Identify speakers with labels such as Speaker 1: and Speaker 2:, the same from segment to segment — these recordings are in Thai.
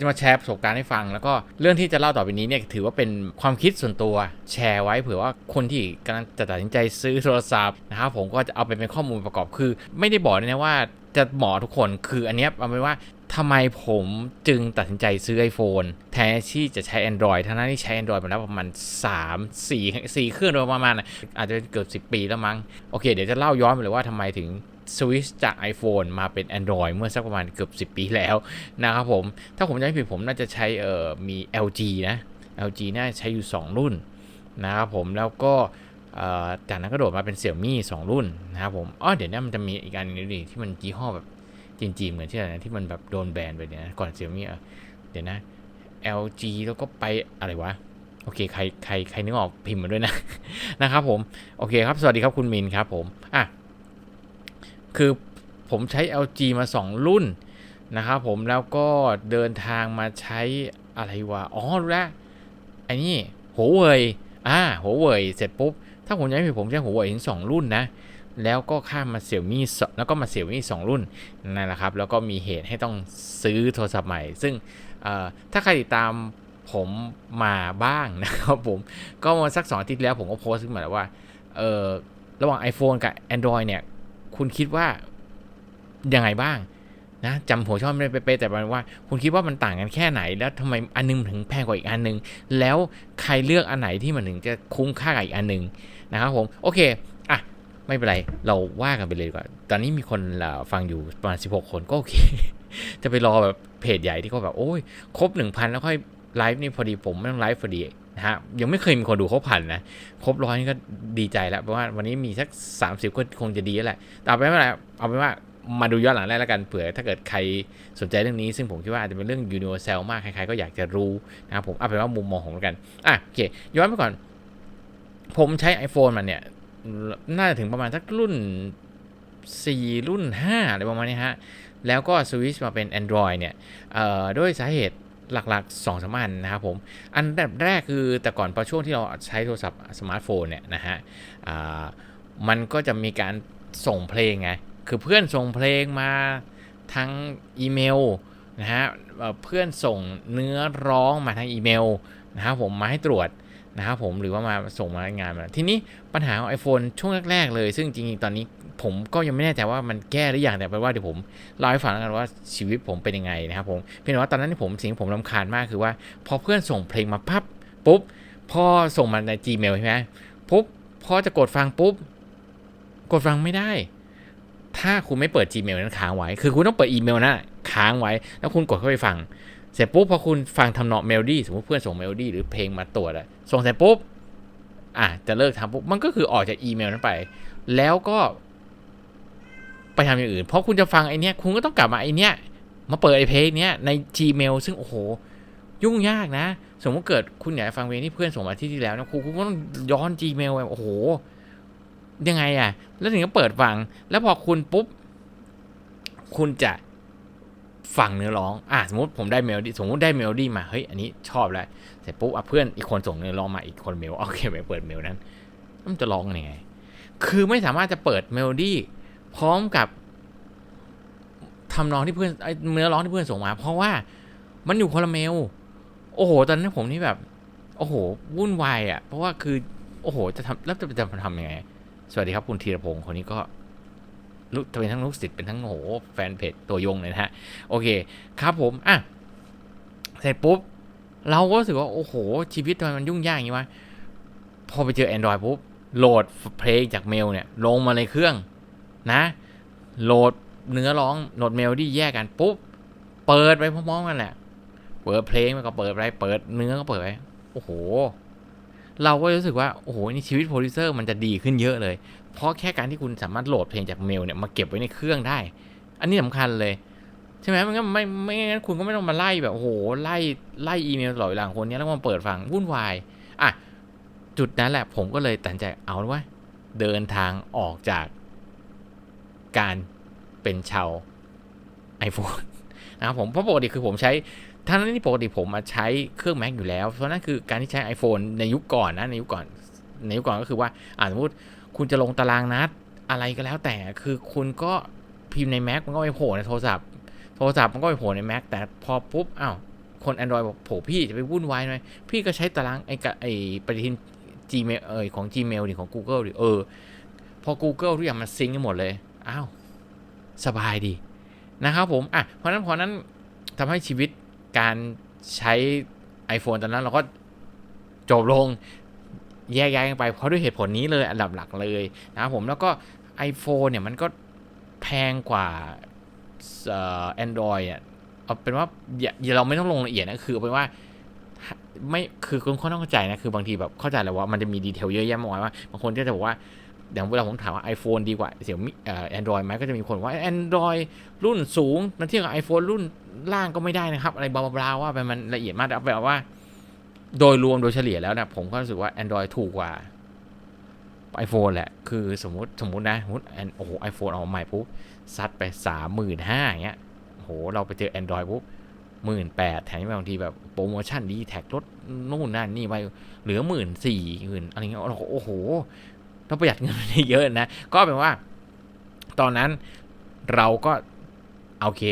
Speaker 1: จะมาแชร์ประสบการณ์ให้ฟัง แล้วก็เรื่องที่จะเล่าต่อไปนี้เนี่ยถือว่าเป็นความคิดส่วนตัวแชร์ไว้เผื่อว่าคนที่กำลังจะตัดสินใจซื้อโทรศัพท์นะครับผมก็จะเอาไปเป็นข้อมูลประกอบคือ ไม่ได้บอกนะว่าจะเหมาะทุกคนคืออันเนี้ยเอาเป็นว่าทำไมผมจึงตัดสินใจซื้อ iPhone แทนที่จะใช้ Android ทั้งนั้นที่ใช้ Android มาแล้วประมาณ 3 4 4เครื่องโดยประมาณอาจจะเกือบ10 ปีแล้วมั้ง โอเค เดี๋ยวจะเล่าย้อนไปเลยว่าทำไมถึง สวิชจาก iPhone มาเป็น Android เมื่อสักประมาณเกือบ 10 ปีแล้วนะครับผม ถ้าผมจำไม่ผิดผมน่าจะใช้เอ่อมี LG นะ LG น่าใช้อยู่ 2 รุ่นนะครับผมแล้วก็จากนั้นก็โดดมาเป็นเสี่ยมี่2รุ่นนะครับผมอ๋อเดี๋ยวนี้มันจะมีอีกอันนึงดิที่มันยี่ห้อแบบจีนๆเหมือนที่ไหนนะที่มันแบบโดนแบนไปเนี่ยก่อนเสี่ยมี่เดี๋ยวนะ LG แล้วก็ไปอะไรวะโอเคใครใครใครนึกออกพิมพ์มาด้วยนะ นะครับผม โอเคครับ สวัสดีครับคุณมินครับผม อะ คือผมใช้ LG มา 2 รุ่นนะครับผมแล้วก็เดินทางมาใช้อะไรวะอ๋อรู้แล้วไอ้นี่หัวเว่ยอ่าหัวเว่ยเสร็จปุ๊บ ถ้าผมจำไม่ผิดผมใช้หัวเว่ยถึง2รุ่นนะแล้วก็ข้ามมาเสี่ยมี่แล้วก็มาเสี่ยมี่สองรุ่นนั่นแหละครับแล้วก็มีเหตุให้ต้องซื้อโทรศัพท์ใหม่ ซึ่งถ้าใครติดตามผมมาบ้างนะครับผมก็มาสักสองอาทิตย์แล้วผมก็โพสต์ขึ้นมาแล้วว่าเออระหว่าง iPhone กับ Android เนี่ย คุณคิดว่ายังไงบ้างนะจำหัวชอบไม่ได้เป๊ะแต่มันว่า คุณคิดว่ามันต่างกันแค่ไหน แล้วทำไมอันนึงถึงแพงกว่าอีกอันนึง แล้วใครเลือกอันไหนที่มันถึงจะคุ้มค่ากับอีกอันนึงนะครับผมโอเคอะไม่เป็นไรเราว่ากันไปเลยดีกว่าตอนนี้มีคนฟังอยู่ประมาณ 16 คนก็โอเค จะไปรอแบบเพจใหญ่ที่เขาแบบโอ้ยครบ 1,000 แล้วค่อยไลฟ์นี่พอดีผมไม่ต้องไลฟ์พอดี นะฮะยังไม่เคยมีคนดูครบพันนะครบร้อยนี่ก็ดีใจแล้วเพราะว่าวันนี้มีสัก 30ก็คงจะดีแล้วแหละแต่เอาไปไม่เป็นไรเอาไปนว่ามาดูย้อนหลังได้แล้วกันเผื่อถ้าเกิดใครสนใจเรื่องนี้ ซึ่งผมคิดว่าอาจจะเป็นเรื่อง universal มาก ใครๆก็อยากจะรู้นะครับผมเอาเป็นว่ามุมมองของกันอะโอเคย้อนไปก่อน ผมใช้ iPhone มันเนี่ย น่าจะถึงประมาณสักรุ่น 4 รุ่น5อะไรประมาณนี้ฮะแล้วก็สวิชมาเป็น Android เนี่ยด้วยสาเหตุ หลักๆ2องสามอันนะครับผมอันดับแรกคือแต่ก่อนพอช่วงที่เราใช้โทรศัพท์สมาร์ทโฟนเนี่ยนะฮะมันก็จะมีการส่งเพลงไงคือเพื่อนส่งเพลงมาทางอีเมลนะฮะเอ่อเพื่อนส่งเนื้อร้องมาทางอีเมลนะครับผมมาให้ตรวจนะครับผมหรือว่ามาส่งมางานมาทีนี้ปัญหาของ iPhone ช่วงแรก ๆ เลย ซึ่งจริงๆ ตอนนี้ ผมก็ยังไม่แน่ใจว่ามันแก้หรือยังแต่เป็นว่าเดี๋ยวผมเล่าให้ฟังแล้วกันว่าชีวิตผมเป็นยังไงนะครับผมเพียงแต่ว่าตอนนั้นที่ผมสิ่งที่ผมรำคาญมากคือว่าพอเพื่อนส่งเพลงมาปั๊บปุ๊บพอส่งมาใน Gmail ใช่ไหมปุ๊บพอจะกดฟังปุ๊บ กดฟังไม่ได้ ถ้าคุณไม่เปิด Gmail นั้นค้างไว้ คือคุณต้องเปิดอีเมลนะค้างไว้ แล้วคุณกดเข้าไปฟัง เสร็จปุ๊บพอคุณฟังทำเนองเมโลดี้สมมติเพื่อนส่งเมโลดี้หรือเพลงมาตรวจอะส่งเสร็จปุ๊บอะจะเลิกทำปุ๊บมันก็คือออกจากอีเมลนั้นไป แล้วก็ ไปทำอย่างอื่น เพราะคุณจะฟังไอเนี้ยคุณก็ต้องกลับมาไอเนี้ยมาเปิดไอเพลงเนี้ยใน Gmail ซึ่งโอ้โห ยุ่งยากนะ สมมติเกิดคุณอยากฟังเพลงที่เพื่อนส่งมาที่ที่แล้วนะคุณคุณก็ต้องย้อน Gmail ไปโอ้โห ยังไงอะแล้วถึงก็เปิดฟัง แล้วพอคุณปุ๊บ คุณจะฟังเนื้อร้อง อะสมมติผมได้เมลดี้สมมติได้เมลดี้มา เฮ้ย อันนี้ชอบแล้ว เสร็จปุ๊บอะเพื่อนอีกคนส่งเนื้อร้องมา อีกคนเมล โอเคไปเปิดเมลนั้น มันจะร้องยังไง คือไม่สามารถจะเปิดเมลดี้ พร้อมกับทำนองที่เพื่อนไอเนื้อร้องที่เพื่อนส่งมา เพราะว่ามันอยู่คนละเมล โอ้โห ตอนนั้นผมนี่แบบ โอ้โห วุ่นวายอะ เพราะว่าคือ โอ้โห จะทำแล้วจะจะทำยังไง สวัสดีครับคุณธีรพงศ์คนนี้ก็ลูกเป็นทั้งลูกศิษย์เป็นทั้งโอ้โหแฟนเพจตัวยงเลยนะฮะ โอเค ครับผม อะ เสร็จปุ๊บ เราก็รู้สึกว่า โอ้โห ชีวิตทำไมมันยุ่งยากอย่างนี้วะ พอไปเจอ Android ปุ๊บ โหลดเพลงจากเมลเนี่ย ลงมาในเครื่อง นะโหลดเนื้อร้องโหลดเมลที่แยกกันปุ๊บเปิดไปพร้อมๆกันแหละเปิดเพลงมันก็เปิดไปเปิดเนื้อก็เปิดไปโอ้โห เราก็รู้สึกว่าโอ้โหนี่ชีวิตโปรดิวเซอร์มันจะดีขึ้นเยอะเลย เพราะแค่การที่คุณสามารถโหลดเพลงจากเมลเนี่ยมาเก็บไว้ในเครื่องได้ อันนี้สำคัญเลยใช่ไหมมันก็ไม่ไม่งั้นคุณก็ไม่ต้องมาไล่แบบโอ้โหไล่ไล่อีเมลตลอดเวลาของคนนี้แล้วมาเปิดฟังวุ่นวายอะจุดนั้นแหละผมก็เลยตัดใจเอาว่าเดินทางออกจาก การเป็นชาว iPhone นะครับผมเพราะปกติคือผมใช้ทั้งนั้นที่ปกติผมมาใช้เครื่อง Mac อยู่แล้ว เพราะนั่นคือการที่ใช้ iPhone ในยุคก่อนนะในยุคก่อนในยุคก่อนก็คือว่าอ่าสมมติคุณจะลงตารางนัดอะไรก็แล้วแต่คือคุณก็พิมพ์ใน Mac มันก็ไปโผล่ในโทรศัพท์ โทรศัพท์มันก็ไปโผล่ใน Mac แต่พอปุ๊บอ้าวคน Android บอกโผพี่จะไปวุ่นวายไหมพี่ก็ใช้ตารางไอ้กะไอ้ปฏิทิน Gmail เอยของ Gmail ดิของ Google ดิเออ พอ Google ทุกอย่างมันซิงกันหมดเลย อ้าวสบายดีนะครับผมอะเพราะนั้นเพราะนั้นทำให้ชีวิตการใช้ iPhone ตอนนั้นเราก็จบลงแยกย้ายกันไป เพราะด้วยเหตุผลนี้เลยอันดับหลักเลยนะครับผมแล้วก็ iPhone เนี่ยมันก็แพงกว่าเอ่อ Android อะเอาเป็นว่าอย่าเราไม่ต้องลงละเอียดนะคือเอาเป็นว่าไม่คือคุณค่อนข้างเข้าใจนะคือบางทีแบบเข้าใจแหล้วว่ามันจะมีดีเทลเยอะแยะมากมายว่าบางคนก็จะบอกว่า อย่างเวลาผมถามว่า iPhone ดีกว่าเสี่ยมี่เอ่อ Android ไหมก็จะมีคนว่า Android รุ่นสูงมันเทียบกับ iPhone รุ่นล่างก็ไม่ได้นะครับ อะไรบลาบลาว่าไปมันละเอียดมากแต่เอาแบบว่า โดยรวมโดยเฉลี่ยแล้วนะผมก็รู้สึกว่า Android ถูกกว่า iPhone แหละ คือสมมติสมมตินะสมมติโอ้โห iPhone ออกมาใหม่ปุ๊บซัดไปสามหมื่นห้าอย่างเงี้ยโอ้โห เราไปเจอ Android ปุ๊บหมื่นแปดแถมบางทีแบบโปรโมชั่นดีแท็กลดนู่นนั่นนี่ไปเหลือหมื่นสี่หมื่นอะไรเงี้ยเราโอ้โห เราประหยัดเงินไปได้เยอะนะ ก็เป็นว่า ตอนนั้นเราก็โอเค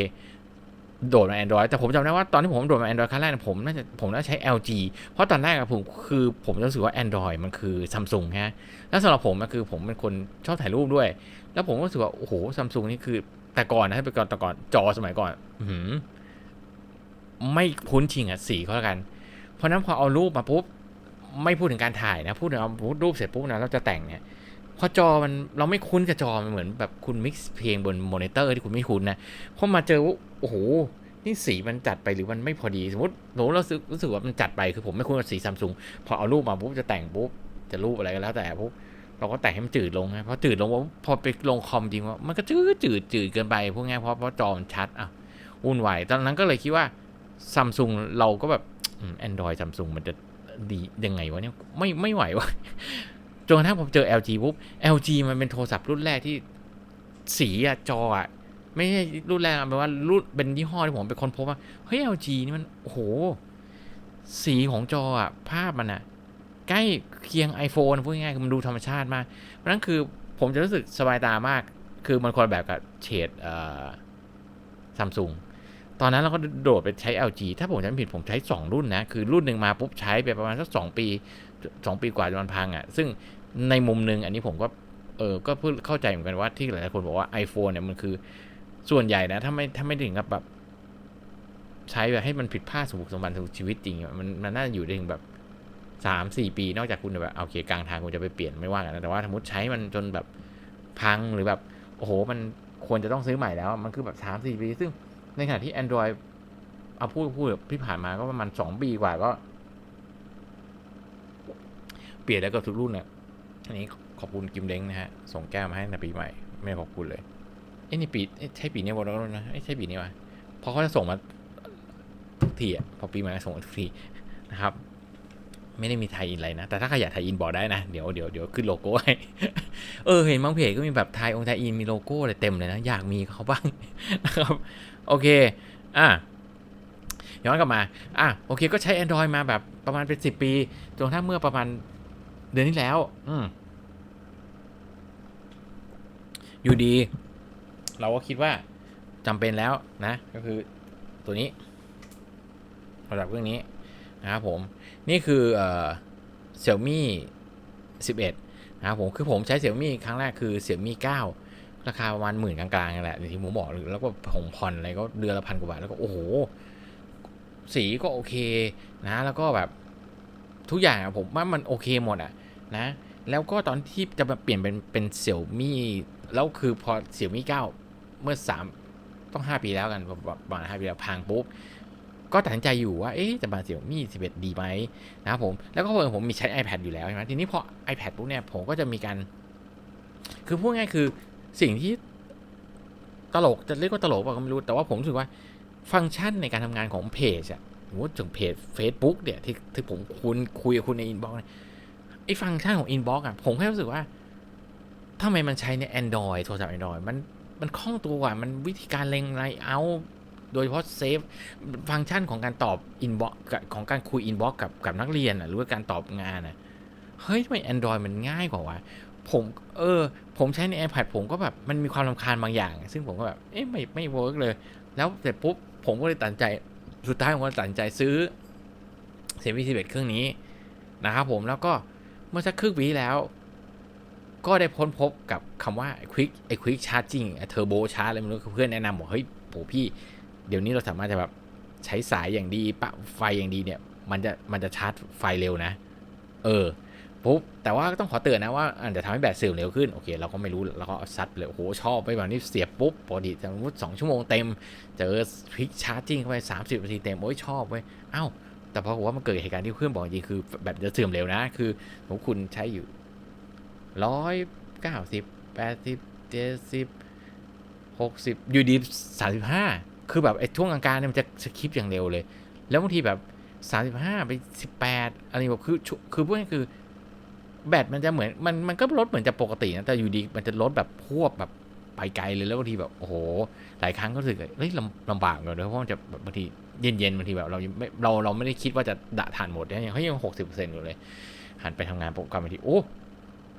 Speaker 1: โดดมา Android แต่ผมจำได้ว่าตอนที่ผมโดดมา Android ครั้งแรกผมน่าจะผมน่าใช้ LG เพราะตอนแรกอะผมคือผมรู้สึกว่า Android มันคือ Samsung ฮะแล้วสำหรับผมอะคือผมเป็นคนชอบถ่ายรูปด้วย แล้วผมก็รู้สึกว่า โอ้โหซัมซุงนี่คือ แต่ก่อนนะถ้าเป็นก่อนแต่ก่อนจอสมัยก่อนอื้อหือไม่คุ้นชิงอะสีเขาแล้วกัน เพราะนั้นพอเอารูปมาปุ๊บ ไม่พูดถึงการถ่ายนะ พูดถึงเอารูปเสร็จปุ๊บนะเราจะแต่งเนี่ยพอจอมันเราไม่คุ้นกับจอมันเหมือนแบบคุณมิกซ์เพลงบนมอนิเตอร์ที่คุณไม่คุ้นนะพอมาเจอว่าโอ้โหนี่สีมันจัดไปหรือมันไม่พอดี สมมติสมมติเรารู้สึกรู้สึกว่ามันจัดไปคือผมไม่คุ้นกับสีซัมซุงพอเอารูปมาปุ๊บจะแต่งปุ๊บจะรูปอะไรก็แล้วแต่ปุ๊บเราก็แต่งให้มันจืดลงนะเพราะจืดลงปุ๊บพอไปลงคอมจริงว่ามันก็จืดจืดจืดเกินไปพวกง่ายเพราะเพราะจอมันชัดอะวุ่นวายตอนนั้นก็เลยคิดว่าซัมซุงเราก็แบบแอนดรอยซัมซุงมันจะ ดียังไงวะเนี่ยไม่ไม่ไหววะจนกระทั่งผมเจอ LG ปุ๊บ LG มันเป็นโทรศัพท์รุ่นแรกที่สีอะจออะไม่ใช่รุ่นแรกอะแปลว่ารุ่นเป็นยี่ห้อที่ผมเป็นคนพบว่าเฮ้ย LG นี่มันโอ้โห สีของจออะภาพมันอะใกล้เคียง iPhone พูดง่ายๆคือมันดูธรรมชาติมาก เพราะนั้นคือผมจะรู้สึกสบายตามาก คือมันคนแบบกับเฉดซัมซุง ตอนนั้นเราก็โดดไปใช้ LG ถ้าผมจำไม่ผิดผมใช้ 2 รุ่นนะ คือรุ่นหนึ่งมาปุ๊บใช้ไปประมาณสักสองปีสองปีกว่าจนมันพังอะ่ะ ซึ่งในมุมหนึ่งอันนี้ผมก็เออก็เพิ่งเข้าใจเหมือนกันว่าที่หลายๆคนบอกว่า iPhone เนี่ยมันคือส่วนใหญ่นะถ้าไม่ถ้าไม่ถึงกับแบบใช้แบบให้มันผิดพลาดสมบุกสมบันสู่ชีวิตจริงมันมันน่าจะอยู่ได้ถึงแบบสามสี่ปี นอกจากคุณแบบโอเคกลางทางคุณจะไปเปลี่ยนไม่ว่ากันนะแต่ว่าสมมติใช้มันจนแบบพังหรือแบบโอ้โหมันควรจะต้องซื้อใหม่แล้ว มันคือแบบสามสี่ปี ซึ่ง ในขณะที่ Android เอาพูดพูดแบบที่ผ่านมาก็ประมาณสองปีกว่าก็ เปลี่ยนแล้วกับทุกรุ่นนะอันนี้ขอบคุณกิมเล้งนะฮะ ส่งแก้วมาให้ในปีใหม่ ไม่ขอบคุณเลยเอ้นี่ปีเอ้ใช่ปีนี้วันแล้วนะไอ้ใช่ปีนี้วะเพราะเขาจะส่งมาทุกทีอะพอปีใหม่ก็ส่งมาทุกทีนะครับ ไม่ได้มีไทยอินอะไรนะ แต่ถ้าใครอยากไทยอินบอกได้นะ เดี๋ยวเดี๋ยวเดี๋ยวขึ้นโลโก้ให้ เออ เห็นบางเพจก็มีแบบไทยองค์ไทยอินมีโลโก้อะไรเต็มเลยนะ อยากมีเขาบ้างนะครับ โอเค อะย้อนกลับมา อะโอเค ก็ใช้ Android มาแบบประมาณเป็นสิบปีจนกระทั่งเมื่อประมาณเดือนที่แล้ว อืมอยู่ดี เราก็คิดว่าจำเป็นแล้วนะ ก็คือตัวนี้ระดับเครื่องนี้นะครับผม นี่คือเอ่อ Xiaomi 11 นะครับผม คือผมใช้ Xiaomi ครั้งแรกคือ Xiaomi 9 ราคาประมาณหมื่นกลางๆนั่นแหละอย่างที่ผมบอกแล้วก็ผมผ่อนอะไรก็เดือนละพันกว่าบาทแล้วก็โอ้โห สีก็โอเคนะ แล้วก็แบบทุกอย่างผมว่ามันโอเคหมดอะนะ แล้วก็ตอนที่จะมาเปลี่ยนเป็นเป็นเสี่ยวมี่แล้วคือพอเสี่ยวมี่เก้าเมื่อสามต้องห้าปีแล้วกันประมาณห้าปีแล้วพังปุ๊บก็ตัดสินใจอยู่ว่า เอ๊ะ จะมาเสี่ยวมี่สิบเอ็ดดีไหมนะครับผม แล้วก็เพิ่ผมมีใช้ iPad อยู่แล้วใช่ไหมทีนี้พอ iPad ปุ๊บเนี่ย ผมก็จะมีการ คือพูดง่ายคือ สิ่งที่ตลกจะเรียกว่าตลกเปล่าก็ไม่รู้แต่ว่าผมรู้สึกว่าฟังก์ชันในการทำงานของเพจอะสมมติถึงเพจ Facebook เนี่ยที่ที่ผมคุยคุยกับคุณในอินบ็อกซ์ไอ้ฟังก์ชันของอินบ็อกซ์อะผมแค่รู้สึกว่าทำไมมันใช้ใน Android โทรศัพท์ Android มันมันคล่องตัวกว่ามันวิธีการเล็งไลเอาโดยเฉพาะเซฟฟังก์ชันของการตอบอินบ็อกของการคุยอินบ็อกกับกับนักเรียนอะหรือว่าการตอบงานอะเฮ้ยทำไม Android มันง่ายกว่าวะ ผมเออ ผมใช้ใน iPad ผมก็แบบมันมีความรำคาญบางอย่าง ซึ่งผมก็แบบ เอ๊ะไม่ไม่เวิร์กเลย แล้วเสร็จปุ๊บ ผมก็เลยตัดใจสุดท้ายผมก็ตัดใจซื้อเซมิสิบเอ็ดเครื่องนี้นะครับผมแล้วก็เมื่อสักครึ่งปีแล้ว ก็ได้พ้นพบกับคำว่าควิกไอควิกชาร์จิ่งเทอร์โบชาร์จอะไรไม่รู้เพื่อนแนะนำบอกเฮ้ยโหพี่ เดี๋ยวนี้เราสามารถจะแบบใช้สายอย่างดีปะไฟอย่างดีเนี่ย มันจะมันจะชาร์จไฟเร็วนะ เออ ปุ๊บแต่ว่าก็ต้องขอเตือนนะว่าอาจจะทำให้แบตเสื่อมเร็วขึ้นโอเคเราก็ไม่รู้เราก็ซัดเลยโอ้โหชอบไปแบบนี้เสียบปุ๊บปกติสมมติสองชั่วโมงเต็ม เจอควิกชาร์จิ่งเข้าไปสามสิบนาทีเต็มโอ้ยชอบเว้ยเอ้าแต่พอว่ามันเกิดเหตุการณ์ที่เพื่อนบอกจริงคือแบตจะเสื่อมเร็วนะ คือสมมติคุณใช้อยู่ร้อยเก้าสิบแปดสิบเจ็ดสิบหกสิบอยู่ดีสามสิบห้าคือแบบไอ้ช่วงกลางๆเนี่ยมันจะสคิปอย่างเร็วเลย แล้วบางทีแบบสามสิบห้าไปสิบแปดอะไรแบบคือคือพวกนี้คือ แบตมันจะเหมือนมันมันก็ลดเหมือนจะปกตินะแต่อยู่ดีมันจะลดแบบพวบแบบไปไกลเลยแล้วบางทีแบบโอ้โหหลายครั้งก็รู้สึกเฮ้ยลำลำบากเหมือนกันเพราะมันจะบางทีเย็นๆบางทีแบบเราไม่เราเราไม่ได้คิดว่าจะดะทานหมดเนี่ยยังเขายังหกสิบเปอร์เซ็นต์อยู่เลย หันไปทำงานปกรมบางทีโอ้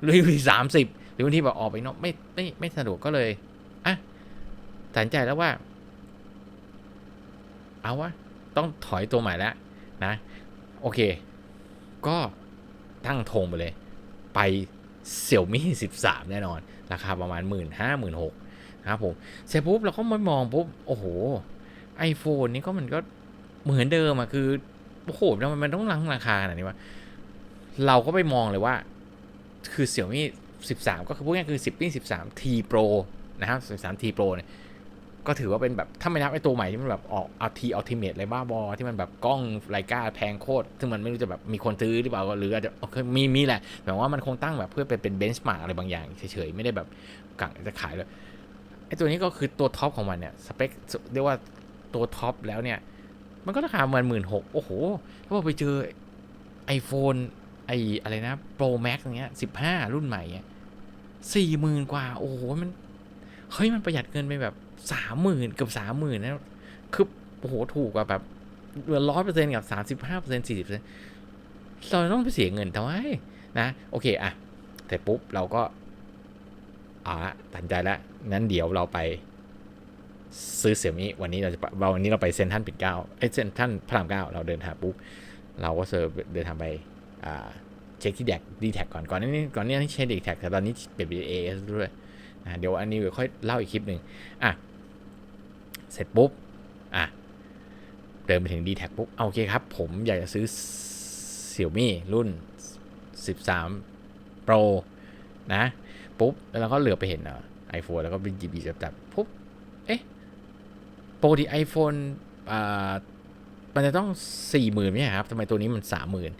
Speaker 1: เหลยอยู่สามสิบหรือบางทีแบบออกไปนอกไม่ไม่ไม่สะดวกก็เลยอะตัดสินใจแล้วว่า เอาวะต้องถอยตัวใหม่แล้วนะ โอเค ก็ตั้งธงไปเลย ไปเสี่ยวมี่สิบสามแน่นอน ราคาประมาณหมื่นห้าหมื่นหกนะครับผมเสร็จปุ๊บเราก็มามองปุ๊บ โอ้โห iPhone นี่ก็มันก็เหมือนเดิมอะคือ โอ้โหทำไมมันต้องลังราคาขนาดนี้วะ เราก็ไปมองเลยว่า คือเสี่ยวมี่13 ก็คือพวกนี้คือ 10 13 T Pro นะครับ13 T Pro เนี่ย ก็ถือว่าเป็นแบบถ้าไม่นับไอ้ตัวใหม่ที่มันแบบออกเอาทีอัลติเมทอะไรบ้าบอ ที่มันแบบกล้องไลกาแพงโคตร ซึ่งมันไม่รู้จะแบบมีคนซื้อหรือเปล่าหรืออาจจะโอเคมีมีแหละแต่ว่ามันคงตั้งแบบเพื่อเป็นเป็นเบนช์มาร์กอะไรบางอย่างเฉยๆ ไม่ได้แบบกังจะขายเลยไอ้ตัวนี้ก็คือตัวท็อปของมันเนี่ยสเปคเรียกว่าตัวท็อปแล้วเนี่ย มันก็ราคาประมาณหมื่นหกโอ้โหแล้วพอไปเจอ iPhone ไออะไรนะ Pro Max เงี้ยสิบห้ารุ่นใหม่เงี้ยสี่หมื่นกว่า โอ้โหมันเฮ้ยมันประหยัดเงินไปแบบ สามหมื่นเกือบสามหมื่นนะคือโอ้โหถูกกว่าแบบเหลือร้อยเปอร์เซ็นต์กับสามสิบห้าเปอร์เซ็นต์สี่สิบเปอร์เซ็นต์เราต้องไปเสียเงินทำไมนะ โอเคอะแต่ปุ๊บเราก็อาละตัดใจแล้วงั้นเดี๋ยวเราไปซื้อเสี่ยมี่วันนี้เราจะไปวันนี้เราไปเซ็นทันปิ่นเก้าเอ้ยเซนทันพระรามเก้าเราเดินทางปุ๊บเราก็เซอร์เดินทางไปอ่าเช็คที่แดกดีแท็กก่อนก่อนนี้ก่อนนี้ใช้ดีแท็กแต่ตอนนี้เปลี่ยนเป็นเอด้วยอ่าเดี๋ยวอันนี้เดี๋ยวค่อยเล่าอีกคลิปหนึ่งอะ เสร็จปุ๊บ อะ เดินไปถึง d t แท็ปุ๊บเอาโอเคครับ ผมอยากจะซื้อเสี่ยมี่รุ่น 13 Pro นะ ปุ๊บ แล้วเราก็เหลือไปเห็นอะไอโฟนแล้วก็เป็นจีบีจับจับปุ๊บ เอ๊ะปกติ iPhone อ่ามันจะต้องสี่หมื่นไม่ใช่ครับทำไมตัวนี้มันสามหมื่น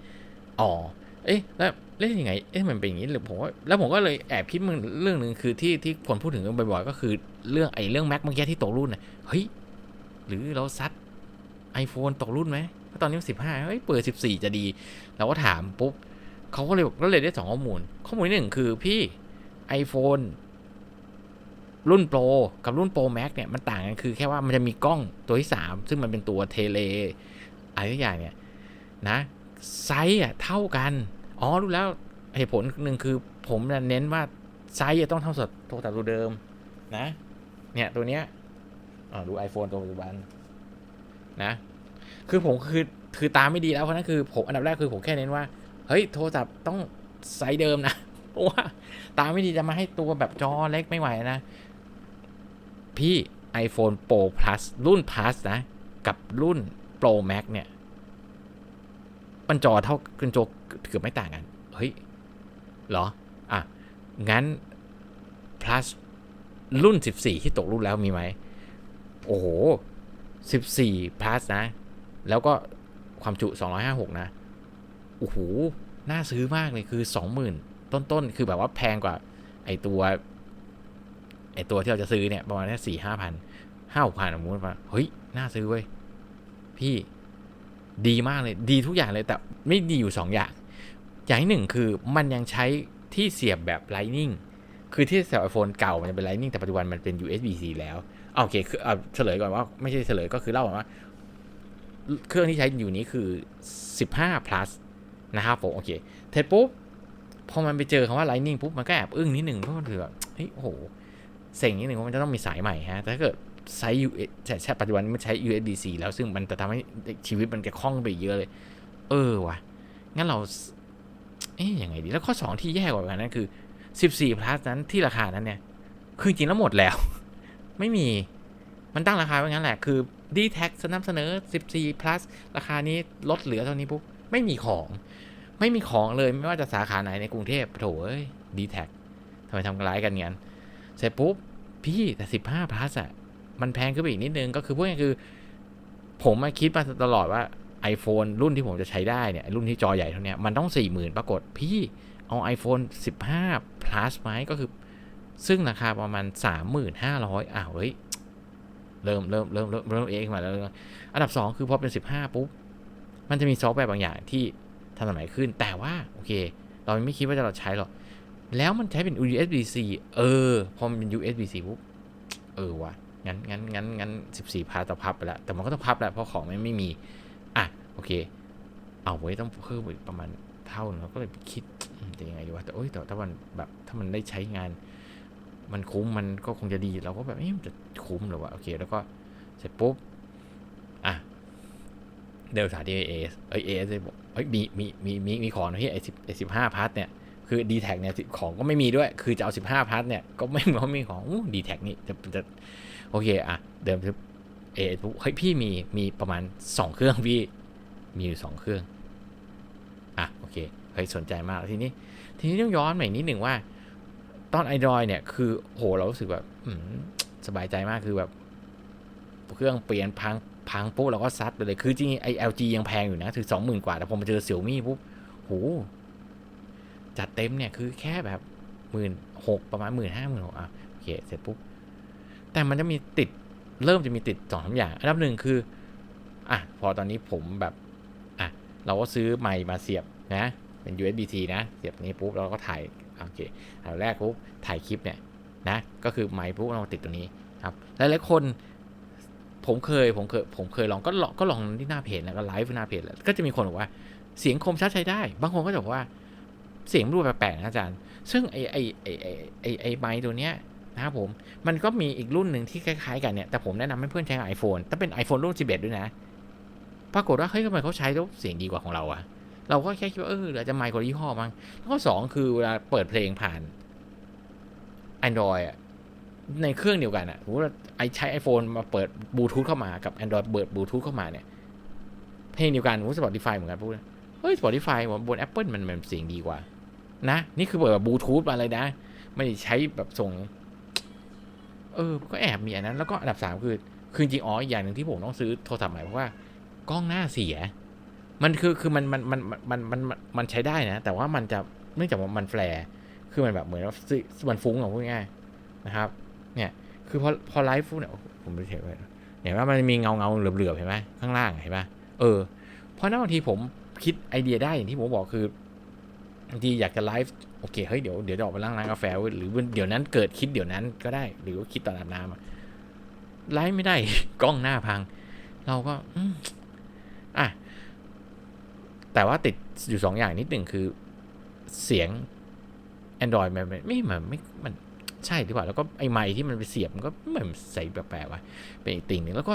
Speaker 1: อ๋อ เอ๊ะแล้วเล่นยังไง เอ๊ะมันเป็นอย่างนี้หรือผมว่าแล้วผมก็เลยแอบคิดมึงเรื่องหนึ่งคือที่ที่คนพูดถึงกันบ่อยๆก็คือเรื่องไอ้เรื่อง Mac เมื่อกี้ที่ตกรุ่นน่ะเฮ้ยหรือเราซัด iPhone ตกรุ่นไหมตอนนี้สิบห้าเฮ้ยเปิดสิบสี่จะดี เราก็ถามปุ๊บเขาก็เลยบอกก็เลยได้สองข้อมูล ข้อมูลที่หนึ่งคือพี่ iPhone รุ่นโปรกับรุ่นโปรแม็กเนี่ยมันต่างกันคือแค่ว่ามันจะมีกล้องตัวที่3ซึ่งมันเป็นตัวเทเลอะไรทุกอย่างเนี่ยนะ ไซส์อะเท่ากัน อ๋อรู้แล้วเหตุผลหนึ่งคือผมเน้นว่าไซส์จะต้องเท่ากับโทรศัพท์ตัวเดิมนะ เนี่ยตัวเนี้ยอ๋อดู iPhone ตัวปัจจุบันนะ คือผมคือคือตามไม่ดีแล้วเพราะนั่นคือผมอันดับแรกคือผมแค่เน้นว่า เฮ้ยโทรศัพท์ต้องไซส์เดิมนะเพราะว่าตามไม่ดีจะมาให้ตัวแบบจอเล็กไม่ไหวนะ พี่ iPhone Pro Plus รุ่น Plus นะ กับรุ่น Pro Max เนี่ย มันจอเท่ากันโจเกือบไม่ต่างกัน เฮ้ยเหรอ อะ งั้น Plus รุ่น 14 ที่ตกรุ่นแล้วมีไหม โอ้โห 14 Plus นะ แล้วก็ความจุ 256 นะ โอ้โห น่าซื้อมากเลยคือ 20,000 ต้นๆ คือแบบว่าแพงกว่า ไอตัว ไอตัวที่เราจะซื้อเนี่ย ประมาณแค่สี่ห้าพันห้าหกพันสมมติว่าเฮ้ย น่าซื้อเว้ย พี่ ดีมากเลยดีทุกอย่างเลยแต่ไม่ดีอยู่สองอย่าง อย่างที่หนึ่งคือมันยังใช้ที่เสียบแบบ Lightning คือที่เสียบไอโฟนเก่ามันจะเป็น Lightning แต่ปัจจุบันมันเป็น USB-C แล้วโอเคคือเอาเฉลยก่อนว่าไม่ใช่เฉลยก็คือเล่าว่า เครื่องที่ใช้อยู่นี้คือ 15 plus นะครับผมโอเคเสร็จปุ๊บพอมันไปเจอคำว่า Lightning ปุ๊บมันก็แอบอึ้งนิดหนึ่งเพราะมันถือแบบเฮ้ยโอ้โหเซ็งนิดหนึ่งว่ามันจะต้องมีสายใหม่ฮะแต่ถ้าเกิด ใช้ US ใช่ใช่ปัจจุบันไมันใช้ USB-C แล้วซึ่งมันจะทำให้ชีวิตมันจะคล่องไปเยอะเลย เออว่ะงั้นเรา เอ๊ยยังไงดี แล้วข้อ 2 ที่แย่กว่านั้นคือ 14 plus นั้นที่ราคานั้นเนี่ย คือจริงแล้วหมดแล้ว ไม่มี มันตั้งราคาไว้งั้นแหละ คือ d t แท็สนับเสนอ 14 plus ราคานี้ลดเหลือเท่านี้ปุ๊บ ไม่มีของ ไม่มีของเลย ไม่ว่าจะสาขาไหนในกรุงเทพโถเอ้ย d t แท็ทำไมทำร้ายกันงั้น เสร็จปุ๊บ พี่แต่ 15 plus อะ มันแพงขึ้นไปอีกนิดนึง ก็คือพวกนี้คือ ผมมาคิดมาตลอดว่า iPhone รุ่นที่ผมจะใช้ได้เนี่ย รุ่นที่จอใหญ่เท่านี้มันต้อง 40,000 ปรากฏ พี่เอา iPhone 15 plus ไหมก็คือ ซึ่งราคาประมาณ 3,500อ้าวเฮ้ย เริ่มเริ่มเริ่มเริ่มเริ่มเองมาแล้วอันดับ 2 คือพอเป็น 15 ปุ๊บ มันจะมีซอฟต์แวร์บางอย่างที่ทันสมัยขึ้น แต่ว่า โอเค เราไม่คิดว่าจะเราใช้หรอก แล้วมันใช้เป็น USB-C เออ พอมันเป็น USB-C ปุ๊บ เออว่ะ งั้นงั้นงั้นงั้น14พาต่อพับไปแล้วแต่มันก็ต้องพับแหละเพราะของไมันไม่มี อะโอเค เอาไว้ต้องเพิ่มอีกประมาณเท่านึงก็เลยคิดจะยังไงดีวะแต่โอ้ยแต่ถ้ามันแบบถ้ามันได้ใช้งาน มันคุ้มมันก็คงจะดีเราก็แบบเอ๊ะมันจะคุ้มหรือวะโอเค แล้วก็เสร็จปุ๊บอะเดินสายที่เอเอสเอ้ยเอสเลยบอกเอ้ยมีมีมีมีมีของนะที่ไอสิบไอสิบห้าพาร์ทเนี่ยคือ d t แท็เนี่ยของก็ไม่มีด้วย คือจะเอาสิบห้าพาร์ทเนี่ยก็ไม่ไม่มีของดีแท็นี่จะจะ โอเคอะเดินไปเอปุ๊บเฮ้ยพี่มีมีประมาณสองเครื่องพี่มีอยู่สองเครื่องอะโอเคเฮ้ยสนใจมากทีนี้ ทีนี้ต้องย้อนใหม่นิดหนึ่งว่า ตอน Android เนี่ยคือโหเรารู้สึกแบบสบายใจมากคือแบบ เครื่องเปลี่ยนพังพังปุ๊บเราก็ซัดไปเลยคือจริงๆไอ LG ยังแพงอยู่นะถึงสองหมื่นกว่าแต่พอมาเจอเสี่ยวมี่ปุ๊บโหจัดเต็มเนี่ยคือแค่แบบหมื่นหกประมาณหมื่นห้าหมื่นหกอะโอเคเสร็จปุ๊บ แต่มันจะมีติดเริ่มจะมีติดสองสามอย่าง อันดับหนึ่งคืออะพอตอนนี้ผมแบบอะเราก็ซื้อไมค์มาเสียบนะเป็น USB-C นะเสียบนี้ปุ๊บเราก็ถ่ายโอเคอันแรกปุ๊บถ่ายคลิปเนี่ยนะก็คือไมค์ปุ๊บเราติดตรงนี้ครับหลายๆคนผมเคยผมเคยผมเคยลองก็ลองก็ลองที่หน้าเพจแล้วก็ไลฟ์หน้าเพจแล้วก็จะมีคนบอกว่าเสียงคมชัดใช้ได้ บางคนก็จะบอกว่าเสียงรูปแปลกๆนะอาจารย์ ซึ่งไอไอไอไอไอไอไมค์ตัวเนี้ย นะครับผม มันก็มีอีกรุ่นหนึ่งที่คล้ายๆกันเนี่ย แต่ผมแนะนำให้เพื่อนใช้ iPhone ถ้าเป็น iPhone รุ่น 11 ด้วยนะ ปรากฏว่าเฮ้ยทำไมเขาใช้แล้วเสียงดีกว่าของเราอะเราก็แค่คิดว่าเอออาจจะไมค์คนละยี่ห้อมั้งแล้วก็สองคือเวลาเปิดเพลงผ่าน Android อะในเครื่องเดียวกันอะสมว่าไอใช้ iPhone มาเปิดบลูทูธเข้ามากับ Android เปิดบลูทูธเข้ามาเนี่ย เพลงเดียวกันสมมติ Spotify เหมือนกันพูดเฮ้ย Spotify บน Apple มันมันเสียงดีกว่า นะ นี่คือเปิดแบบบลูทูธมาเลยนะ ไม่ได้ใช้แบบส่ง เออก็แอบมีอันนั้นแล้วก็อันดับสามคือคือจริงอ๋ออย่างหนึ่งที่ผมต้องซื้อโทรศัพท์ใหม่เพราะว่ากล้องหน้าเสีย มันคือคือมันมันมันมันมันมันใช้ได้นะ แต่ว่ามันจะเนื่องจากมันแฟร์คือมันแบบเหมือนว่ามันฟุ้งอะพูดง่ายๆนะครับ เนี่ยคือพอพอไลฟ์ฟุ้งเนี่ยผมไม่เห็นเลยเห็นว่ามันมีเงาเงาเหลือบๆเห็นไหมข้างล่างเห็นปะเออเพราะนั้นบางทีผมคิดไอเดียได้อย่างที่ผมบอกคือ บางทีอยากจะไลฟ์ โอเคเฮ้ยเดี๋ยวเดี๋ยวจะออกไปล้างร้านกาแฟเว้หรือเดี๋ยวนั้นเกิดคิดเดี๋ยวนั้นก็ได้ หรือว่าคิดตอนอาบน้ำอะไลฟ์ไม่ได้ กล้องหน้าพัง เราก็อืมอะแต่ว่าติดอยู่สองอย่างนิดหนึ่งคือเสียง Android มันไม่ไม่มันไม่มันใช่หรือเปล่าแล้วก็ไอ้ไมค์ที่มันไปเสียบมันก็เหมือนใส่แปลกๆว่ะเป็นอีกติ่งหนึ่งแล้วก็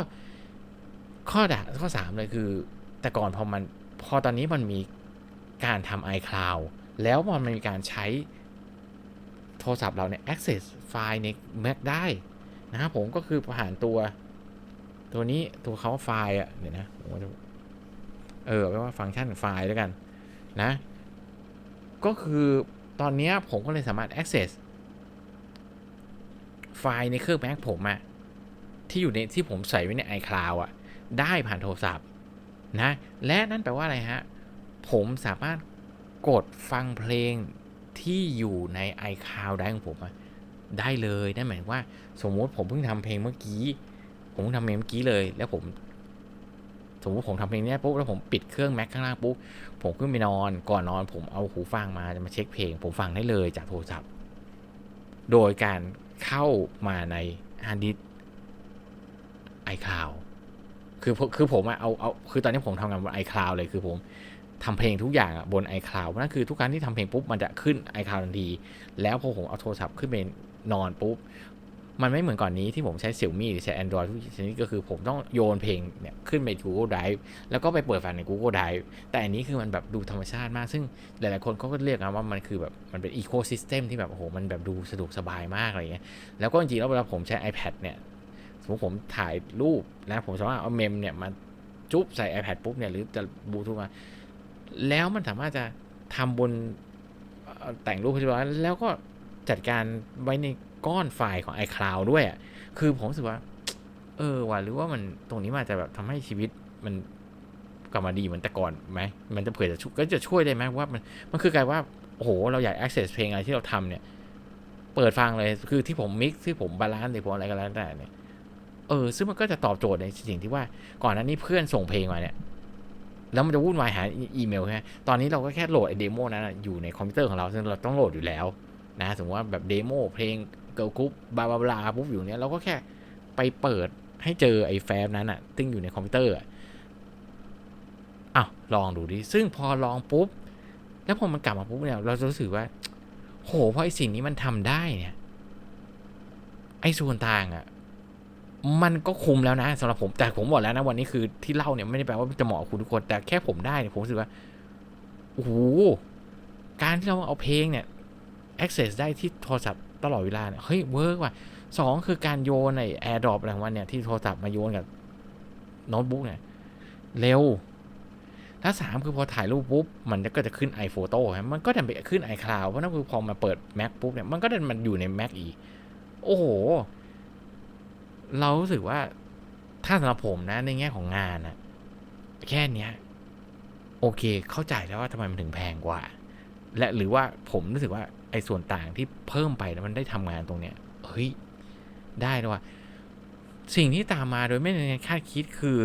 Speaker 1: ข้อด่าข้อสามเลยคือ แต่ก่อนพอมันพอตอนนี้มันมีการทำ iCloud แล้วมันมีการใช้โทรศัพท์เราเนี่ย access ไฟล์ใน Mac ได้นะครับผมก็คือผ่านตัว ตัวนี้ตัวเขาไฟล์อะเดี๋ยวนะผมจะเออไม่ว่าฟังก์ชันไฟล์แล้วกันนะ ก็คือตอนนี้ผมก็เลยสามารถ access ไฟล์ในเครื่อง Mac ผมอะที่อยู่ในที่ผมใส่ไว้ใน iCloud อะได้ผ่านโทรศัพท์นะ และนั่นแปลว่าอะไรฮะ ผมสามารถ กดฟังเพลงที่อยู่ใน iCloud ได้ของผมอะได้เลยนั่นหมายถึงว่า สมมติผมเพิ่งทำเพลงเมื่อกี้ ผมเพิ่งทำเพลงเมื่อกี้เลย แล้วผม สมมติผมทำเพลงนี้ปุ๊บแล้วผมปิดเครื่องแม็กข้างล่างปุ๊บผมขึ้นไปนอนก่อนนอน ผมเอาหูฟังมาจะมาเช็คเพลง ผมฟังได้เลยจากโทรศัพท์ โดยการเข้ามาในฮาร์ดดิสไอคลาวคือคือผมอะเอาเอาคือตอนนี้ผมทำงานบนไอคลาวเลยคือผม ทำเพลงทุกอย่างบน iCloud นั่นคือทุกครั้งที่ทำเพลงปุ๊บมันจะขึ้น iCloud ทันที แล้วพอผมเอาโทรศัพท์ขึ้นไปนอนปุ๊บ มันไม่เหมือนก่อนนี้ที่ผมใช้ Xiaomi หรือใช้ Android ทุกชนิดก็คือผมต้องโยนเพลงเนี่ยขึ้นไป Google Drive แล้วก็ไปเปิดฟังใน Google Drive แต่อันนี้คือมันแบบดูธรรมชาติมาก ซึ่งหลายๆคนเขาก็เรียกกันว่ามันคือแบบมันเป็น Ecosystem ที่แบบโอ้โหมันแบบดูสะดวกสบายมากอะไรเงี้ยแล้วก็จริงๆแล้วเวลาผมใช้ iPad เนี่ยสมมติผมถ่ายรูปนะผมสามารถเอาเมมเนี่ยมาจุ๊บใส่ iPad ปุ๊บเนี่ยหรือจะบลูทูธมา แล้วมันสามารถจะทำบนแต่งรูปให้เรียบร้อยแล้วก็จัดการไว้ในก้อนไฟล์ของ iCloud ด้วยอะคือผมรู้สึกว่า เออว่ะหรือว่ามันตรงนี้มันอาจะแบบทำให้ชีวิตมันกลับมาดีเหมือนแต่ก่อนไหมมันจะเผื่อจะช่วยก็จะช่วยได้ไหมว่ามันมันคือกลายว่าโอ้โห เราอยาก access เพลงอะไรที่เราทำเนี่ย เปิดฟังเลยคือที่ผมมิกซ์ที่ผมบาลานซ์หรือผมอะไรก็แล้วแต่เนี่ยเออซึ่งมันก็จะตอบโจทย์ในสิ่งที่ว่าก่อนหน้านี้เพื่อนส่งเพลงมาเนี่ย แล้วมันจะวุ่นวายหาอีเมลใช่ไหมตอนนี้เราก็แค่โหลดไอเดโมนั้นอยู่ในคอมพิวเตอร์ของเราซึ่งเราต้องโหลดอยู่แล้วนะสมมติว่าแบบเดโมเพลงเกิร์ลกรุ๊ปบาบลาบลาปุ๊บอยู่เนี้ยเราก็แค่ไปเปิดให้เจอไอ้แฟ้มนั้นอะซึ่งอยู่ในคอมพิวเตอร์อะอ้าวลองดูดิ ซึ่งพอลองปุ๊บ แล้วพอมันกลับมาปุ๊บเนี่ย เราจะรู้สึกว่า โหเพราะไอ้สิ่งนี้มันทำได้เนี่ย ไอ้ส่วนต่างอะ มันก็คุ้มแล้วนะสำหรับผมแต่ผมบอกแล้วนะวันนี้คือที่เล่าเนี่ยไม่ได้แปลว่าจะเหมาะกับคุณทุกคน แต่แค่ผมได้เนี่ยผมรู้สึกว่าโอ้โหการที่เราเอาเพลงเนี่ย access ได้ที่โทรศัพท์ตลอดเวลาเนี่ยเฮ้ยเวิร์กว่ะสองคือการโยนใน AirDrop อะไรของมันเนี่ยที่โทรศัพท์มาโยนกับโน้ตบุ๊กเนี่ยเร็วถ้าสามคือพอถ่ายรูปปุ๊บ มันก็จะขึ้น iPhoto ฮะมันก็ดันไปขึ้น iCloud เพราะนั่นคือพอมาเปิด Mac ปุ๊บเนี่ยมันก็ดันมันอยู่ใน Mac อีก โอ้โห เรารู้สึกว่าถ้าสำหรับผมนะในแง่ของงานอะแค่เนี้ย โอเคเข้าใจแล้วว่าทำไมมันถึงแพงกว่า และหรือว่าผมรู้สึกว่าไอ้ส่วนต่างที่เพิ่มไปแล้วมันได้ทำงานตรงเนี้ยเฮ้ยได้แล้วว่ะสิ่งที่ตามมาโดยไม่ได้คาดคิดคือ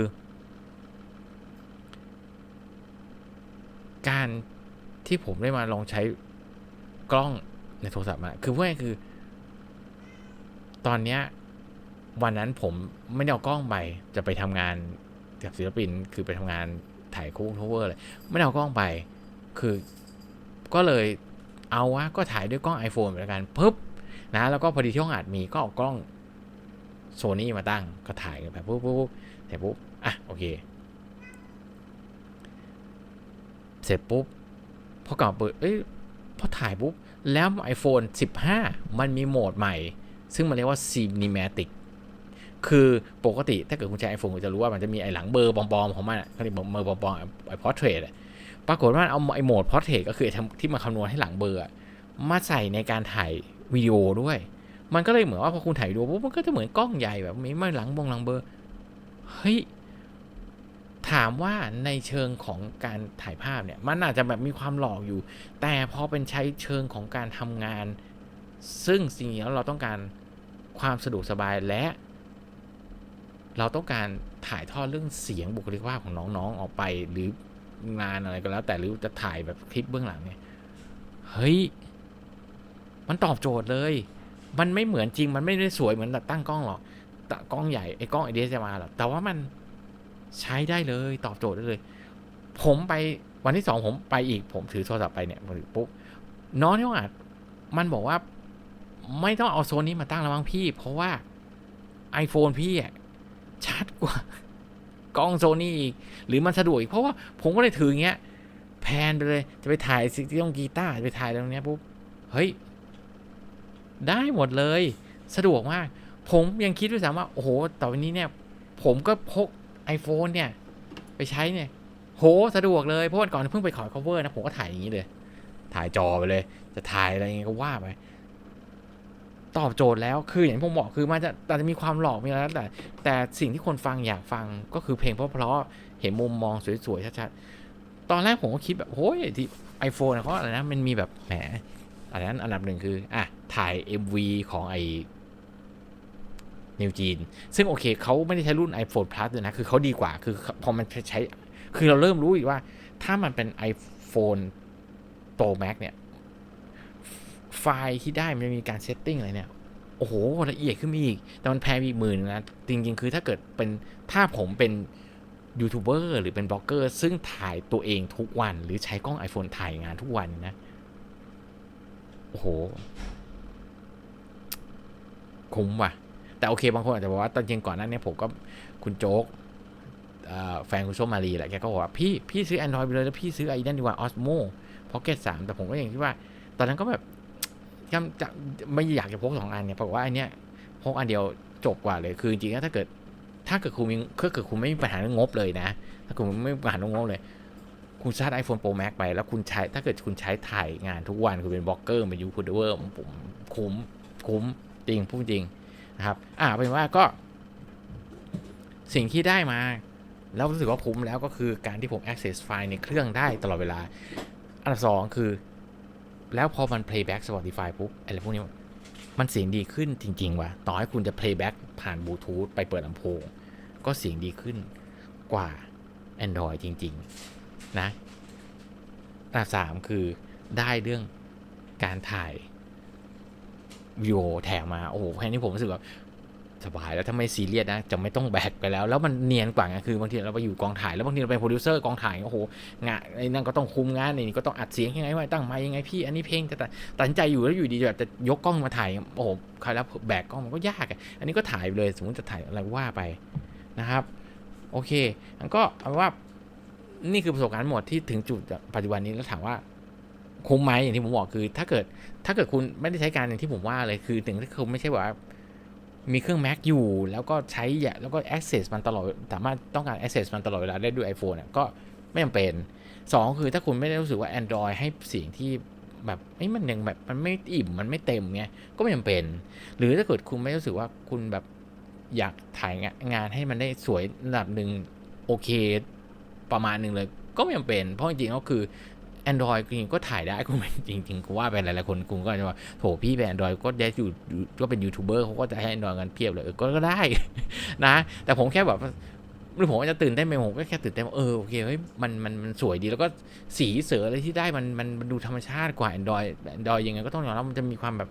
Speaker 1: การที่ผมได้มาลองใช้กล้องในโทรศัพท์มาคือว่าคือ ตอนเนี้ย วันนั้นผมไม่ได้เอากล้องไป จะไปทำงานกับศิลปิน คือไปทำงานถ่ายคู่ทเวอร์เลย ไม่ได้เอากล้องไป คือก็เลยเอาวะก็ถ่ายด้วยกล้อง iPhone ไปแล้วกันปุ๊บนะแล้วก็พอดีที่ห้องอัดมีก็เอากล้องโซนี่มาตั้งก็ถ่ายกันไปปุ๊บปุ๊บปุ๊บเสร็จปุ๊บอะโอเค เสร็จปุ๊บพอกลับเปิดเอ้ยพอถ่ายปุ๊บแล้ว iPhone 15 มันมีโหมดใหม่ ซึ่งมันเรียกว่า Cinematic คือปกติถ้าเกิดคุณใช้ iPhone คุณจะรู้ว่ามันจะมีไอ้หลังเบอร์ปลอมๆของมันอะเขาเรียกเบอร์ปลอมๆไอ้ Portrait ปรากฏว่าเอาไอ้โหมด Portrait ก็คือที่มาคำนวณให้หลังเบอร์มาใส่ในการถ่ายวิดีโอด้วย มันก็เลยเหมือนว่าพอคุณถ่ายวิดีโอปุ๊บมันก็จะเหมือนกล้องใหญ่แบบมีไม่หลังบงหลังเบอร์เฮ้ยถามว่าในเชิงของการถ่ายภาพเนี่ย มันอาจจะแบบมีความหลอกอยู่ แต่พอเป็นใช้เชิงของการทำงาน ซึ่งสิ่งนี้แล้วเราต้องการความสะดวกสบายและ เราต้องการถ่ายทอดเรื่องเสียงบุคลิกภาพของน้องๆออกไป หรืองานอะไรก็แล้ว แต่หรือจะถ่ายแบบคลิปเบื้องหลังเนี่ยเฮ้ยมันตอบโจทย์เลย มันไม่เหมือนจริงมันไม่ได้สวยเหมือนแบบตั้งกล้องหรอกตกล้องใหญ่ไอ้กล้องไอเดียจะมาหรอกแต่ว่ามันใช้ได้เลยตอบโจทย์ได้เลย ผมไปวันที่สองผมไปอีกผมถือโทรศัพท์ไปเนี่ยปุ๊บน้องที่ห้องอัดมันบอกว่าไม่ต้องเอาโซนนี้มาตั้งแล้วมั้งพี่ เพราะว่า iPhone พี่อะ ชัดกว่ากล้องโซนี่อีก หรือมันสะดวกอีก เพราะว่าผมก็เลยถืออย่างเงี้ยแพนไปเลย จะไปถ่ายสิ่งที่ต้องกีตาร์จะไปถ่ายตรงเนี้ยปุ๊บเฮ้ย ได้หมดเลย สะดวกมาก ผมยังคิดด้วยซ้ำว่า โอ้โห ต่อไปนี้เนี่ย ผมก็พก iPhone เนี่ย ไปใช้เนี่ย โห สะดวกเลย เพราะวันก่อนเพิ่งไปขอ cover นะ ผมก็ถ่ายอย่างนี้เลย ถ่ายจอไปเลย จะถ่ายอะไรเงี้ยก็ว่าไป ตอบโจทย์แล้วคืออย่างที่ผมบอกคือมันจะอาจจะมีความหลอกมีอะไรแล้วแต่ แต่สิ่งที่คนฟังอยากฟังก็คือเพลงเพราะๆเห็นมุมมองสวยๆชัดๆตอนแรกผมก็คิดแบบโอ้ยที่ iPhone เขาอะไรนะมันมีแบบแหมอันนั้นอันดับหนึ่งคืออะถ่าย MV ของไอนิวจีน ซึ่งโอเคเขาไม่ได้ใช้รุ่น iPhone Plus เลยนะ คือเขาดีกว่าคือพอมันใช้ คือเราเริ่มรู้อีกว่า ถ้ามันเป็น iPhone Pro Max เนี่ย ไฟล์ที่ได้มันจะมีการเซตติ้งอะไรเนี่ยโอ้โหละเอียดขึ้นมาอีก แต่มันแพงอีกหมื่นนะ จริงๆ คือถ้าเกิดเป็นถ้าผมเป็นยูทูบเบอร์หรือเป็นบล็อกเกอร์ ซึ่งถ่ายตัวเองทุกวันหรือใช้กล้อง iPhone ถ่ายงานทุกวันนะ โอ้โห คุ้มว่ะ แต่โอเคบางคนอาจจะบอกว่าตอนจริงก่อนหน้านี้ผมก็คุณโจ๊กแฟนคุณส้มมารีแหละแกก็บอกว่า พี่ พี่ซื้อ Android ไปเลยแล้วพี่ซื้อไอ้นั่นดีกว่า Osmo Pocket 3 แต่ผมก็อย่างที่ว่า ตอนนั้นก็แบบ ยังจะไม่อยากจะพกสองอันเนี่ยเพราะว่าอันเนี้ยพกอันเดียวจบกว่าเลย คือจริงๆถ้าเกิด ถ้าเกิดคุณมีถ้าเกิดคุณไม่มีปัญหาเรื่องงบเลยนะ ถ้าคุณไม่มีปัญหาเรื่องงบเลย คุณชาร์จ iPhone Pro Max ไปแล้วคุณใช้ ถ้าเกิดคุณใช้ถ่ายงานทุกวันคุณเป็นบล็อกเกอร์เป็นยูทูบเบอร์ผมคุ้มคุ้มจริงพูดจริงนะครับ อ่าเป็นว่าก็ สิ่งที่ได้มา แล้วรู้สึกว่าคุ้มแล้วก็คือการที่ผม access ไฟล์ในเครื่องได้ตลอดเวลา อันดับสองคือ แล้วพอมัน playback Spotify ปุ๊บอะไรพวกนี้มันเสียงดีขึ้นจริง ๆ ว่ะ ต่อให้คุณจะ playback ผ่านบลูทูธไปเปิดลำโพง ก็เสียงดีขึ้นกว่า Android จริง ๆ นะอันดับสามคือได้เรื่องการถ่ายวิดีโอแถมมา โอ้โหแค่นี้ผมรู้สึกว่า สบายแล้วถ้าไม่ซีเรียสนะจะไม่ต้องแบกไปแล้ว แล้วมันเนียนกว่าไงคือบางทีเราไปอยู่กองถ่ายแล้วบางทีเราเป็นโปรดิวเซอร์กองถ่ายโอ้โหงานไอ้นั่นก็ต้องคุมงานไอ้นี่ก็ต้องอัดเสียงยังไงว่าตั้งไมค์ยังไงพี่อันนี้เพลงแต่ตัดใจอยู่แล้วอยู่ดีแบบจะยกกล้องมาถ่ายโอ้โหใครแล้วแบกกล้องมันก็ยากอะอันนี้ก็ถ่ายไปเลยสมมติจะถ่ายอะไรว่าไปนะครับโอเคงั้นก็เอาว่านี่คือประสบการณ์หมดที่ถึงจุดปัจจุบันนี้แล้วถามว่าคุ้มไหมอย่างที่ผมบอกคือ ถ้าเกิดถ้าเกิดคุณไม่ได้ใช้การอย่างที่ผมว่าเลยคือถึงถ้าคุณไม่ใช่ว่า มีเครื่อง Mac อยู่ แล้วก็ใช้แล้วก็ access มันตลอดสามารถต้องการ access มันตลอดเวลาได้ด้วย iPhone เนี่ยก็ไม่จำเป็นสองคือถ้าคุณไม่ได้รู้สึกว่า Android ให้เสียงที่แบบเอ้มันยังแบบมันไม่อิ่มมันไม่เต็มไงก็ไม่จำเป็น หรือถ้าเกิดคุณไม่รู้สึกว่าคุณแบบอยากถ่ายงานให้มันได้สวยระดับหนึ่งโอเคประมาณหนึ่งเลย ก็ไม่จำเป็น เพราะจริงๆก็คือ Android จริงก็ถ่ายได้คุณจริงๆกูว่าไปหลายๆคนคุณก็จะว่าโถพี่เป็น Android ก็ได้อยู่ก็เป็นยูทูบเบอร์เขาก็จะให้ Android กันเพียบเลยก็ได้นะ แต่ผมแค่แบบหรือผมว่าจะตื่นเต้นไหมผมก็แค่ตื่นเต้นว่าเออโอเคเฮ้ยมันมันมันสวยดีแล้วก็สีเสืออะไรที่ได้มันมันดูธรรมชาติกว่า Android Android ยังไงก็ต้องยอมรับมันจะมีความแบบ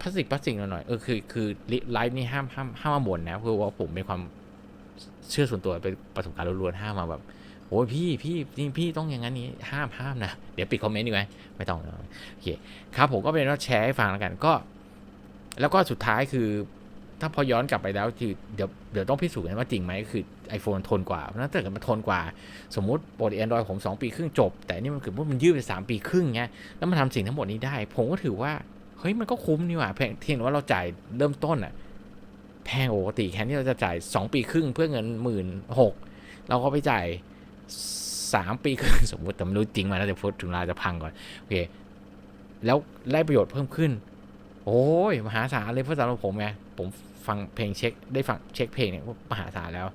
Speaker 1: พลาสติกพลาสติกหน่อยๆเออคือคือไลฟ์นี่ห้ามห้ามห้ามมาบ่นนะคือว่าผมเป็นความเชื่อส่วนตัวเป็นประสบการณ์ล้วนๆห้ามมาแบบ โอ้ยพี่พี่พี่พี่ต้องอย่างนั้นนี้ห้ามห้ามนะ เดี๋ยวปิดคอมเมนต์ดีไหมไม่ต้องโอเคครับผมก็เป็นว่าแชร์ให้ฟังแล้วกันก็ แล้วก็สุดท้ายคือ ถ้าพอย้อนกลับไปแล้วคือเดี๋ยวเดี๋ยวต้องพิสูจน์กันว่าจริงไหมคือ iPhone ทนกว่าเพราะนั้นถ้าเกิดมันทนกว่า สมมติปกติ Android ผม 2 ปีครึ่งจบ แต่นี่มันคือมันยืดไป3ปีครึ่งเงี้ยแล้วมันทำสิ่งทั้งหมดนี้ได้ ผมก็ถือว่าเฮ้ยมันก็คุ้มนี่หว่าเพียงเพียงแต่ว่าเราจ่ายเริ่มต้นอะแพงปกติแค่ที่เราจะจ่าย 2 ปีครึ่งเพื่อเงินหมื่นหกเราก็ไปจ่าย สามปีครึ่งสมมติแต่ไม่รู้จริงมาแล้วจะพูดถึงเวลาจะพังก่อนโอเคแล้วได้ประโยชน์เพิ่มขึ้น โอ้ยมหาศาลเลยเพราะสำหรับผมไงผมฟังเพลงเช็คได้ฟังเช็คเพลงเนี่ยมหาศาลแล้ว